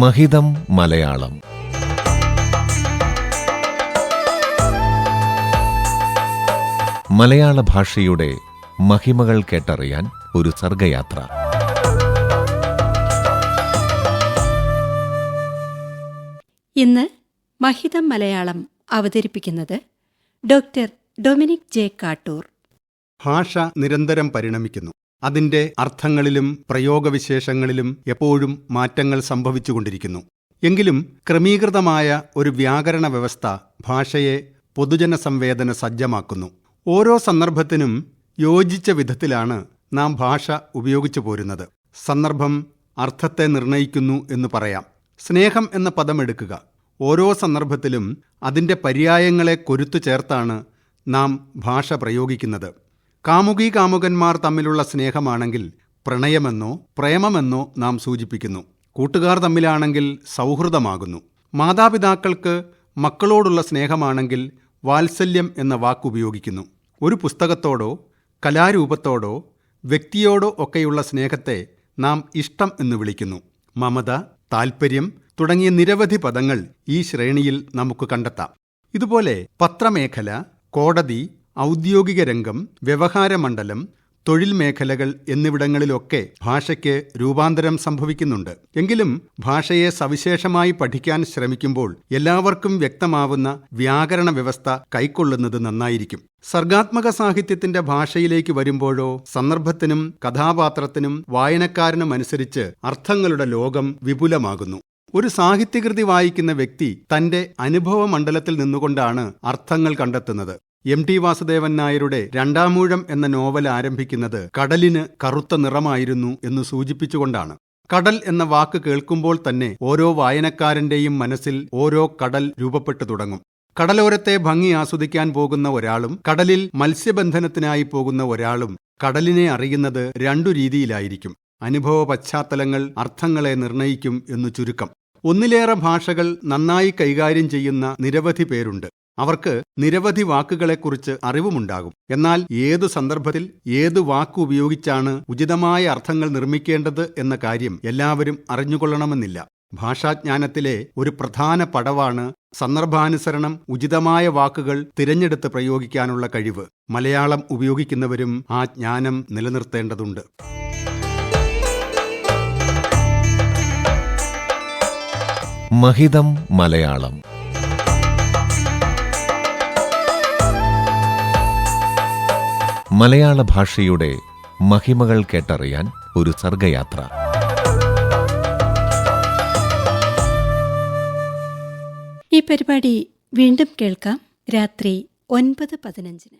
മഹിതം മലയാളം. മലയാള ഭാഷയുടെ മഹിമകൾ കേട്ടറിയാൻ ഒരു സർഗയാത്ര. ഇന്ന് മഹിതം മലയാളം അവതരിപ്പിക്കുന്നത് ഡോക്ടർ ഡൊമിനിക് ജെ കാട്ടൂർ. ഭാഷ നിരന്തരം പരിണമിക്കുന്നു. അതിന്റെ അർത്ഥങ്ങളിലും പ്രയോഗവിശേഷങ്ങളിലും എപ്പോഴും മാറ്റങ്ങൾ സംഭവിച്ചുകൊണ്ടിരിക്കുന്നു. എങ്കിലും ക്രമീകൃതമായ ഒരു വ്യാകരണ വ്യവസ്ഥ ഭാഷയെ പൊതുജന സംവേദന സജ്ജമാക്കുന്നു. ഓരോ സന്ദർഭത്തിനും യോജിച്ച വിധത്തിലാണ് നാം ഭാഷ ഉപയോഗിച്ചു പോരുന്നത്. സന്ദർഭം അർത്ഥത്തെ നിർണയിക്കുന്നു എന്ന് പറയാം. സ്നേഹം എന്ന പദം എടുക്കുക. ഓരോ സന്ദർഭത്തിലും അതിന്റെ പര്യായങ്ങളെ കൊരുത്തു ചേർത്താണ് നാം ഭാഷ പ്രയോഗിക്കുന്നത്. കാമുകി കാമുകന്മാർ തമ്മിലുള്ള സ്നേഹമാണെങ്കിൽ പ്രണയമെന്നോ പ്രേമമെന്നോ നാം സൂചിപ്പിക്കുന്നു. കൂട്ടുകാർ തമ്മിലാണെങ്കിൽ സൗഹൃദമാകുന്നു. മാതാപിതാക്കൾക്ക് മക്കളോടുള്ള സ്നേഹമാണെങ്കിൽ വാത്സല്യം എന്ന വാക്കുപയോഗിക്കുന്നു ഒരു പുസ്തകത്തോടോ കലാരൂപത്തോടോ വ്യക്തിയോടോ ഒക്കെയുള്ള സ്നേഹത്തെ നാം ഇഷ്ടം എന്ന് വിളിക്കുന്നു. മമത താൽപ്പര്യം തുടങ്ങിയ നിരവധി പദങ്ങൾ ഈ ശ്രേണിയിൽ നമുക്ക് കണ്ടെത്താം. ഇതുപോലെ പത്രമേഖല കോടതി ഔദ്യോഗിക രംഗം വ്യവഹാരമണ്ഡലം തൊഴിൽ മേഖലകൾ എന്നിവിടങ്ങളിലൊക്കെ ഭാഷയ്ക്ക് രൂപാന്തരം സംഭവിക്കുന്നുണ്ട്. എങ്കിലും ഭാഷയെ സവിശേഷമായി പഠിക്കാൻ ശ്രമിക്കുമ്പോൾ എല്ലാവർക്കും വ്യക്തമാവുന്ന വ്യാകരണ വ്യവസ്ഥ കൈക്കൊള്ളുന്നത് നന്നായിരിക്കും. സർഗാത്മക സാഹിത്യത്തിന്റെ ഭാഷയിലേക്ക് വരുമ്പോഴോ സന്ദർഭത്തിനും കഥാപാത്രത്തിനും വായനക്കാരനും അനുസരിച്ച് അർത്ഥങ്ങളുടെ ലോകം വിപുലമാകുന്നു. ഒരു സാഹിത്യകൃതി വായിക്കുന്ന വ്യക്തി തന്റെ അനുഭവ മണ്ഡലത്തിൽ നിന്നുകൊണ്ടാണ് അർത്ഥങ്ങൾ കണ്ടെത്തുന്നത്. എം ടി വാസുദേവൻ നായരുടെ രണ്ടാമൂഴം എന്ന നോവൽ ആരംഭിക്കുന്നത് കടലിന് കറുത്ത നിറമായിരുന്നു എന്ന് സൂചിപ്പിച്ചുകൊണ്ടാണ്. കടൽ എന്ന വാക്ക് കേൾക്കുമ്പോൾ തന്നെ ഓരോ വായനക്കാരന്റെയും മനസ്സിൽ ഓരോ കടൽ രൂപപ്പെട്ടു തുടങ്ങും. കടലോരത്തെ ഭംഗി ആസ്വദിക്കാൻ പോകുന്ന ഒരാളും കടലിൽ മത്സ്യബന്ധനത്തിനായി പോകുന്ന ഒരാളും കടലിനെ അറിയുന്നത് രണ്ടു രീതിയിലായിരിക്കും. അനുഭവ പശ്ചാത്തലങ്ങൾ അർത്ഥങ്ങളെ നിർണയിക്കും എന്നു ചുരുക്കം. ഒന്നിലേറെ ഭാഷകൾ നന്നായി കൈകാര്യം ചെയ്യുന്ന നിരവധി പേരുണ്ട്. അവർക്ക് നിരവധി വാക്കുകളെക്കുറിച്ച് അറിവുമുണ്ടാകും. എന്നാൽ ഏതു സന്ദർഭത്തിൽ ഏതു വാക്ക് ഉപയോഗിച്ചാണ് ഉചിതമായ അർത്ഥങ്ങൾ നിർമ്മിക്കേണ്ടത് എന്ന കാര്യം എല്ലാവരും അറിഞ്ഞുകൊള്ളണമെന്നില്ല. ഭാഷാജ്ഞാനത്തിലെ ഒരു പ്രധാന പടവാണ് സന്ദർഭാനുസരണം ഉചിതമായ വാക്കുകൾ തിരഞ്ഞെടുത്ത് പ്രയോഗിക്കാനുള്ള കഴിവ്. മലയാളം ഉപയോഗിക്കുന്നവരും ആ ജ്ഞാനം നിലനിർത്തേണ്ടതുണ്ട്. മഹിതം മലയാളം മലയാള ഭാഷയുടെ മഹിമകൾ കേട്ടറിയാൻ ഒരു സർഗയാത്ര. ഈ പരിപാടി വീണ്ടും കേൾക്കാം രാത്രി ഒൻപത് പതിനഞ്ചിന്.